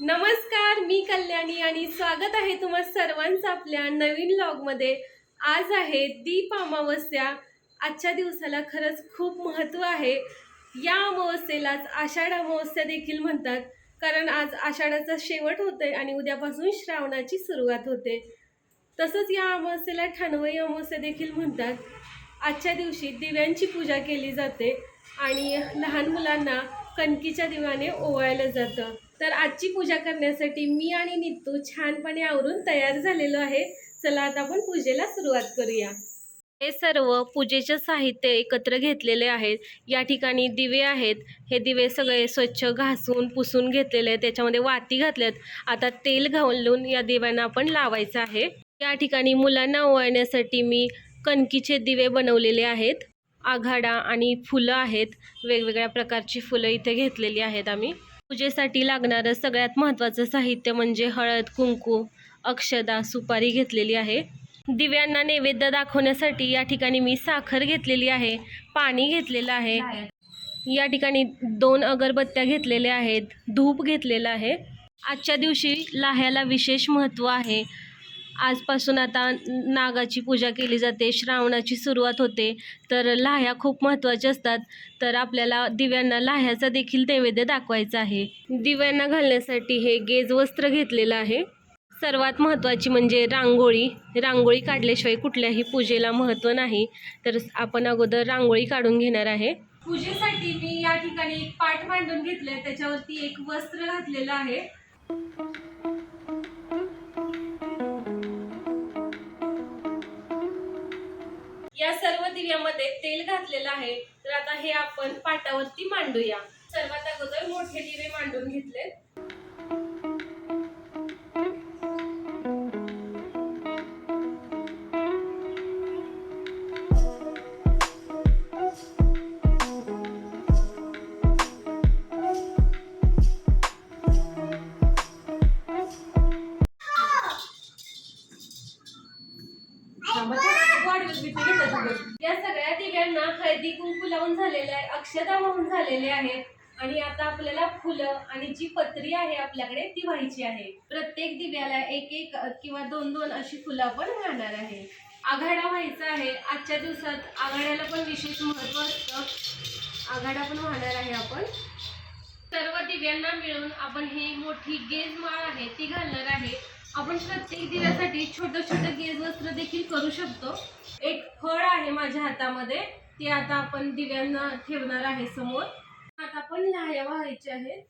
नमस्कार मी कल्याणी आणि स्वागत आहे तुम्हा सर्वांचं आपल्या नवीन लॉगमध्ये आज आहे दीप अमावस्या. आजच्या दिवसाला खरंच खूप महत्त्व आहे. या अमावस्येलाच आषाढ अमावस्या देखील म्हणतात. कारण आज आषाढाचा शेवट होतोय आणि उद्यापासून श्रावणाची सुरुवात होते. तसंच या अमावस्येला ठाणवई अमावस्या देखील म्हणतात. आजच्या दिवशी दिव्यांची पूजा केली जाते आणि लहान मुलांना कणकीच्या दिव्याने ओवाळलं जातं. तर आजची पूजा करण्यासाठी मी आणि नित्तू छानपणे आवरून तयार झालेलो आहे. चला आता आपण पूजेला सुरुवात करूया. हे सर्व पूजेचे साहित्य एकत्र घेतलेले आहेत. या ठिकाणी दिवे आहेत. हे दिवे सगळे स्वच्छ घासून पुसून घेतलेले आहेत. त्याच्यामध्ये वाती घातल्यात. आता तेल घालून या दिव्यांना आपण लावायचं आहे. या ठिकाणी मुलांना ओवाळण्यासाठी मी कणकीचे दिवे बनवलेले आहेत. आघाडा आणि फुलं आहेत. वेगवेगळ्या प्रकारची फुलं इथे घेतलेली आहेत आम्ही. पूजेसाठी लागणारं सगळ्यात महत्त्वाचं साहित्य म्हणजे हळद कुंकू अक्षदा सुपारी घेतलेली आहे. दिव्यांना नैवेद्य दाखवण्यासाठी या ठिकाणी मी साखर घेतलेली आहे पाणी घेतलेलं आहे. या ठिकाणी दोन अगरबत्त्या घेतलेल्या आहेत धूप घेतलेलं आहे. आजच्या दिवशी लाह्याला विशेष महत्त्व आहे. आजपासून आता नागाची पूजा केली जाते श्रावणाची सुरुवात होते. तर लाह्या खूप महत्त्वाच्या असतात. तर आपल्याला दिव्यांना लाह्याचा देखील नैवेद्य दाखवायचा आहे. दिव्यांना घालण्यासाठी हे गेज वस्त्र घेतलेलं आहे. सर्वात महत्त्वाची म्हणजे रांगोळी. रांगोळी काढल्याशिवाय कुठल्याही पूजेला महत्त्व नाही. तर आपण अगोदर रांगोळी काढून घेणार आहे. पूजेसाठी मी या ठिकाणी एक पाठ मांडून घेतलंय. त्याच्यावरती एक वस्त्र घातलेलं आहे. या सर्व दिव्यामध्ये तेल घातलेलं आहे. तर आता हे आपण पाटावरती मांडूया. सर्वात अगोदर मोठे दिवे मांडून घेतले हळदी कुंकू लावून झालेले आहे अक्षता वाहून झालेले आहेत. आणि आता आपल्याला फुलं आणि जी पत्री आहे आपल्याकडे ती व्हायची आहे. प्रत्येक दिव्याला एक एक किंवा दोन दोन अशी फुलं आपण वाहणार आहे. आघाडा व्हायचा आहे. आजच्या दिवसात आघाड्याला पण विशेष महत्त्व असतं. आघाडा पण वाहणार आहे आपण. सर्व दिव्यांना मिळून आपण ही मोठी गेज माळ आहे ती घालणार आहे. आपण प्रत्येक दिव्यासाठी छोटं छोटं गेज वस्त्र देखील करू शकतो. एक फळ आहे माझ्या हातामध्ये. ते आता आपण दिव्यांना ठेवणार आहे समोर. आता आपण लाह्या व्हायच्या आहेत.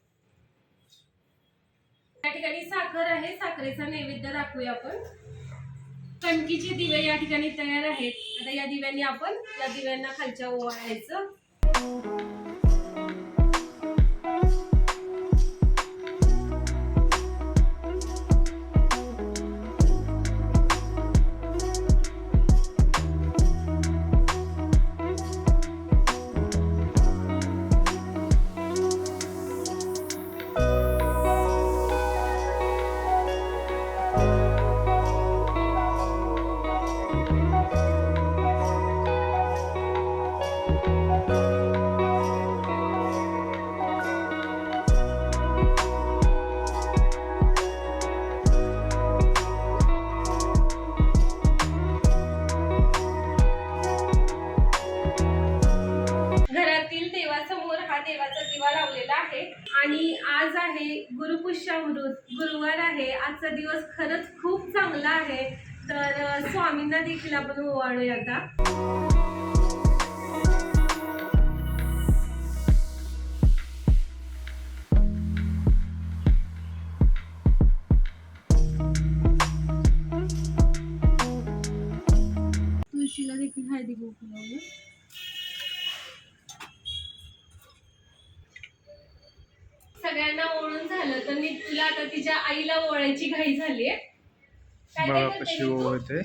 या ठिकाणी साखर आहे. साखरेचा नैवेद्य दाखवूया आपण. कणकीचे दिवे या ठिकाणी तयार आहेत. आता या दिव्यांनी आपण या दिव्यांना खालच्या ओवाळायचं. आज आहे गुरुपुष्यामृत गुरुवार आहे. आजचा दिवस खरंच खूप चांगला आहे. तर स्वामींना देखील आपण ओवाळूया आता. तुळशीला देखील हळदी कुंकू सगळ्यांना ओळून झालं तर मी तुला आता तिच्या आईला ओळायची घाई झालीये. काय करते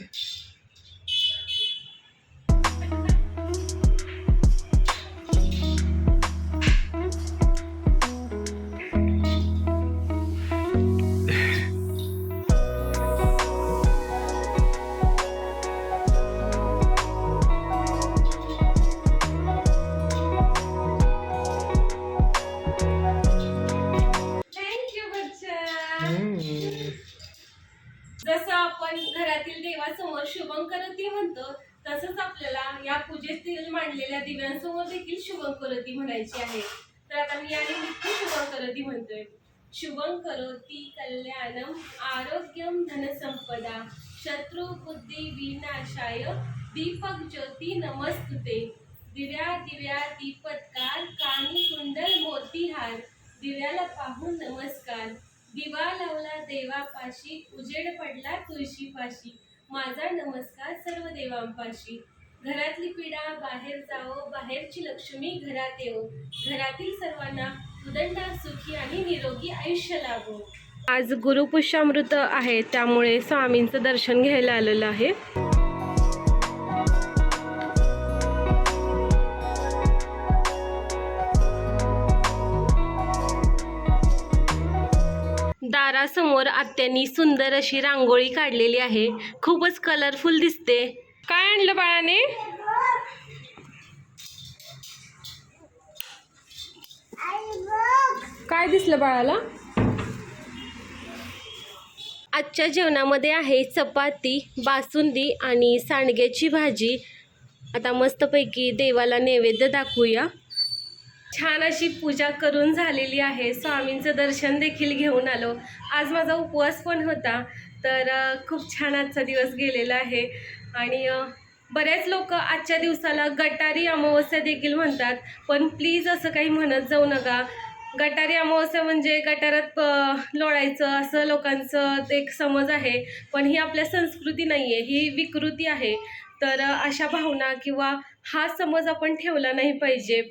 करती म्हणायची आहे. तर आता मी आणि नित्य करती म्हणतोय. शुभम करोती कल्याणम आरोग्यम धनसंपदा. शत्रू बुद्धी विनाशाय. दीपक ज्योती नमस्तुते. दिव्या दिव्या दीपत्कार. कानी कुंडल मोतीहार. दिव्याला पाहून नमस्कार. दिवा लावला देवापाशी. उजेड पडला तुळशीपाशी. माझा नमस्कार सर्व देवांपाशी. घरातली पिढा बाहेर जाओ बाहेरची लक्ष्मी घरात येऊ घरातील सर्वांना उदंडा सुखी आणि निरोगी आयुष्य लाभो. आज गुरुपुष्यामृत आहे त्यामुळे स्वामींचं दर्शन घ्यायला आलेलं आहे. दारासमोर आत्यांनी सुंदर अशी रांगोळी काढलेली आहे. खूपच कलरफुल दिसते. काय आणलं बाळाने? काय दिसलं बाळाला? आजच्या जेवणामध्ये आहे चपाती बासुंदी आणि सांडग्याची भाजी. आता मस्तपैकी देवाला नैवेद्य दाखवूया. छान अशी पूजा करून झालेली आहे. स्वामींचं दर्शन देखील घेऊन आलो. आज माझा उपवास पण होता तर खूप छान आजचा दिवस गेलेला आहे. आणि बरेच लोक आजच्या दिवसाला गटारी अमावस्या देखील म्हणतात पण प्लीज असं काही म्हणत जाऊ नका. गटारी अमावस्या म्हणजे गटारात प लोळायचं असं लोकांचं एक समज आहे पण ही आपल्या संस्कृती नाही आहे ही विकृती आहे. तर अशा भावना किंवा हा समज आपण ठेवला नाही पाहिजे.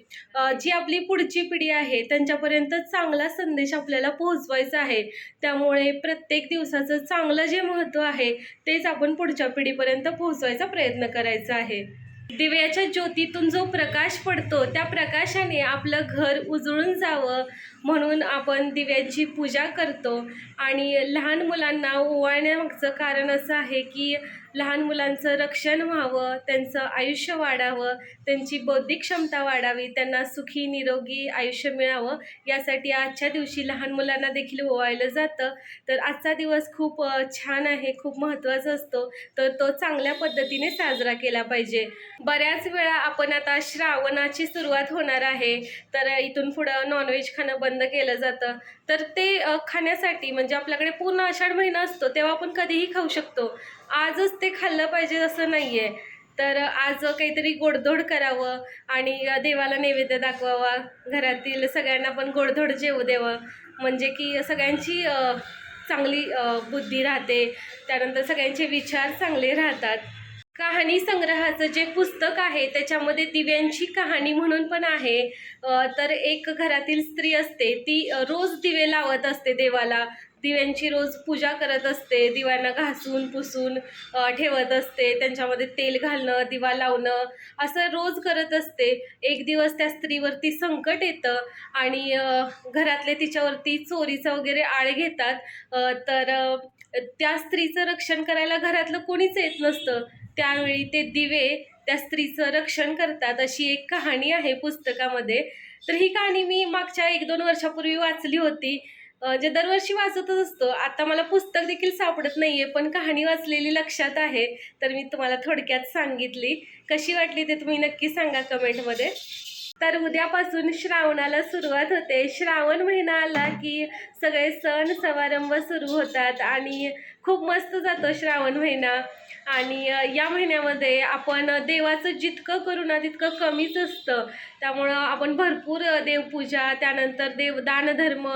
जी आपली पुढची पिढी आहे त्यांच्यापर्यंत चांगला संदेश आपल्याला पोहोचवायचा आहे. त्यामुळे प्रत्येक दिवसाचं चांगलं जे महत्त्व आहे तेच आपण पुढच्या पिढीपर्यंत पोहोचवायचा प्रयत्न करायचा आहे. दिव्याच्या ज्योतीतून जो प्रकाश पडतो त्या प्रकाशाने आपलं घर उजळून जावं. म्हणून आपण दिव्यांची पूजा करतो. आणि लहान मुलांना ओवाळण्यामागचं कारण असं आहे की लहान मुलांचं रक्षण व्हावं त्यांचं आयुष्य वाढावं त्यांची बौद्धिक क्षमता वाढावी त्यांना सुखी निरोगी आयुष्य मिळावं यासाठी आजच्या दिवशी लहान मुलांना देखील ओवाळलं जातं. तर आजचा दिवस खूप छान आहे खूप महत्त्वाचा असतो. तर तो चांगल्या पद्धतीने साजरा केला पाहिजे. बऱ्याच वेळा आपण आता श्रावणाची सुरुवात होणार आहे. तर इथून पुढं नॉनव्हेज खाणं बंद बंद केलं जातं. तर ते खाण्यासाठी म्हणजे आपल्याकडे पूर्ण आषाढ महिना असतो तेव्हा आपण कधीही खाऊ शकतो. आजच ते खाल्लं पाहिजे असं नाही आहे तर आज काहीतरी गोडधोड करावं आणि देवाला नैवेद्य दाखवावा. घरातील सगळ्यांना पण गोडधोड जेवू द्यावं. म्हणजे की सगळ्यांची चांगली बुद्धी राहते. त्यानंतर सगळ्यांचे विचार चांगले राहतात. कहाणी संग्रहाचं जे पुस्तक आहे त्याच्यामध्ये दिव्यांची कहाणी म्हणून पण आहे. तर एक घरातील स्त्री असते ती रोज दिवे लावत असते देवाला. दिव्यांची रोज पूजा करत असते दिव्यांना घासून पुसून ठेवत असते. त्यांच्यामध्ये तेल घालणं दिवा लावणं असं रोज करत असते. एक दिवस त्या स्त्रीवरती संकट येतं आणि घरातले तिच्यावरती चोरीचा वगैरे आळ घेतात. तर त्या स्त्रीचं रक्षण करायला घरातलं कोणीच येत नसतं. त्यावेळी ते दिवे त्या स्त्रीचं रक्षण करतात अशी एक कहाणी आहे पुस्तकामध्ये. तर ही कहाणी मी मागच्या एक दोन वर्षापूर्वी वाचली होती. जे दरवर्षी वाचतच असतो. आता मला पुस्तक देखील सापडत नाही आहे पण कहाणी वाचलेली लक्षात आहे. तर मी तुम्हाला थोडक्यात सांगितली. कशी वाटली ते तुम्ही नक्की सांगा कमेंटमध्ये. तर उद्यापासून श्रावणाला सुरुवात होते. श्रावण महिना आला की सगळे सण समारंभ सुरू होतात आणि खूप मस्त जातो श्रावण महिना. आणि या महिन्यामध्ये आपण देवाचं जितकं करू ना तितकं कमीच असतं. त्यामुळं आपण भरपूर देवपूजा त्यानंतर देव दानधर्म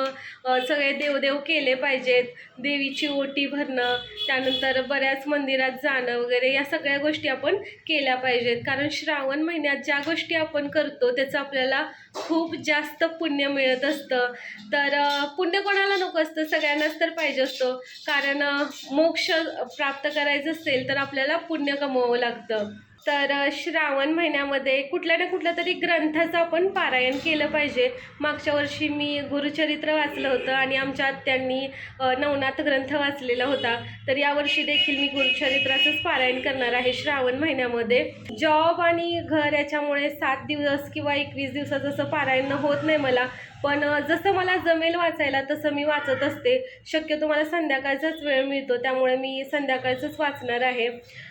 सगळे देवदेव केले पाहिजेत. देवीची ओटी भरणं त्यानंतर बऱ्याच मंदिरात जाणं वगैरे या सगळ्या गोष्टी आपण केल्या पाहिजेत. कारण श्रावण महिन्यात ज्या गोष्टी आपण करतो त्याचं आपल्याला खूप जास्त पुण्य मिळत असतं. तर पुण्य कोणाला नको असतं? सगळ्यांनाच तर पाहिजे असतो. कारण मोक्ष प्राप्त करायचं असेल तर आपल्याला पुण्य कमवावं लागतं. तर श्रावण महिन्यामध्ये कुठल्या ना कुठल्या तरी ग्रंथाचं आपण पारायण केलं पाहिजे. मागच्या वर्षी मी गुरुचरित्र वाचलं होतं आणि आमच्या आत्यांनी नवनाथ ग्रंथ वाचलेला होता. तर यावर्षी देखील मी गुरुचरित्राचंच पारायण करणार आहे श्रावण महिन्यामध्ये. जॉब आणि घर याच्यामुळे सात दिवस किंवा एकवीस दिवसाचं असं पारायण होत नाही मला. पण जसं मला जमेल वाचायला तसं मी वाचत असते. शक्यतो मला संध्याकाळचाच वेळ मिळतो त्यामुळे मी संध्याकाळचंच वाचणार आहे.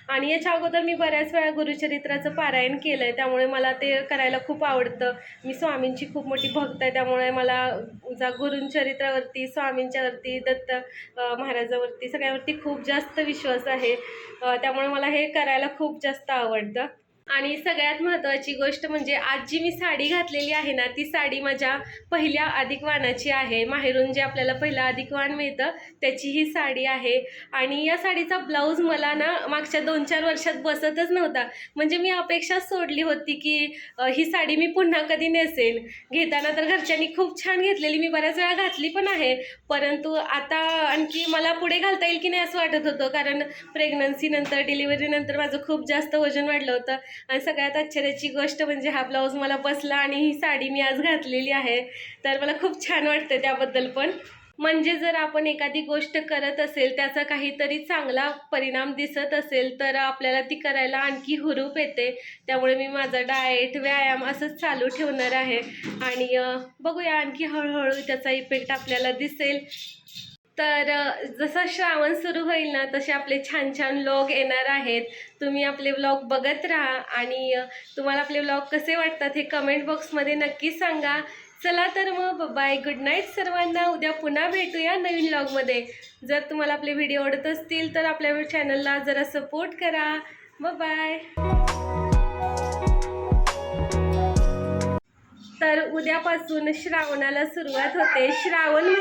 आणि याच्या अगोदर मी बऱ्याच वेळा गुरुचरित्राचं पारायण केलं आहे त्यामुळे मला ते करायला खूप आवडतं. मी स्वामींची खूप मोठी भक्त आहे त्यामुळे मला जा गुरुचरित्रावरती स्वामींच्यावरती दत्त महाराजावरती सगळ्यावरती खूप जास्त विश्वास आहे. त्यामुळे मला हे करायला खूप जास्त आवडतं. आणि सगळ्यात महत्त्वाची गोष्ट म्हणजे आज जी मी साडी घातलेली आहे ना ती साडी माझ्या पहिल्या अधिक वाणाची आहे. माहेरून जे आपल्याला पहिलं अधिक वाण मिळतं त्याची ही साडी आहे. आणि या साडीचा ब्लाऊज मला ना मागच्या दोन चार वर्षात बसतच नव्हता. म्हणजे मी अपेक्षा सोडली होती की ही साडी मी पुन्हा कधी नेसेन. घेताना तर घरच्यांनी खूप छान घेतलेली मी बऱ्याच वेळा घातली पण आहे. परंतु आता आणखी मला पुढे घालता येईल की नाही असं वाटत होतं. कारण प्रेग्नन्सीनंतर डिलिव्हरीनंतर माझं खूप जास्त वजन वाढलं होतं. आणि सगळ्यात आश्चर्याची गोष्ट म्हणजे हा ब्लाऊज मला बसला आणि ही साडी मी आज घातलेली आहे. तर मला खूप छान वाटतं त्याबद्दल पण. म्हणजे जर आपण एखादी गोष्ट करत असेल त्याचा काहीतरी चांगला परिणाम दिसत असेल तर आपल्याला ती करायला आणखी हुरूप येते. त्यामुळे मी माझं डाएट व्यायाम असंच चालू ठेवणार आहे. आणि बघूया आणखी हळूहळू त्याचा इफेक्ट आपल्याला दिसेल. तर जसं श्रावण सुरू होईल ना तसे आपले छान छान व्लॉग येणार आहेत. तुम्ही आपले व्लॉग बघत राहा आणि तुम्हाला आपले व्लॉग कसे वाटतात हे कमेंट बॉक्समध्ये नक्की सांगा. चला तर मग बाय गुड नाईट सर्वांना. उद्या पुन्हा भेटूया नवीन व्लॉगमध्ये जर तुम्हाला आपले व्हिडिओ आवडत असतील तर आपल्या चॅनलला जरा सपोर्ट करा. बाय तर उद्यापासून श्रावणाला सुरुवात होते. श्रावण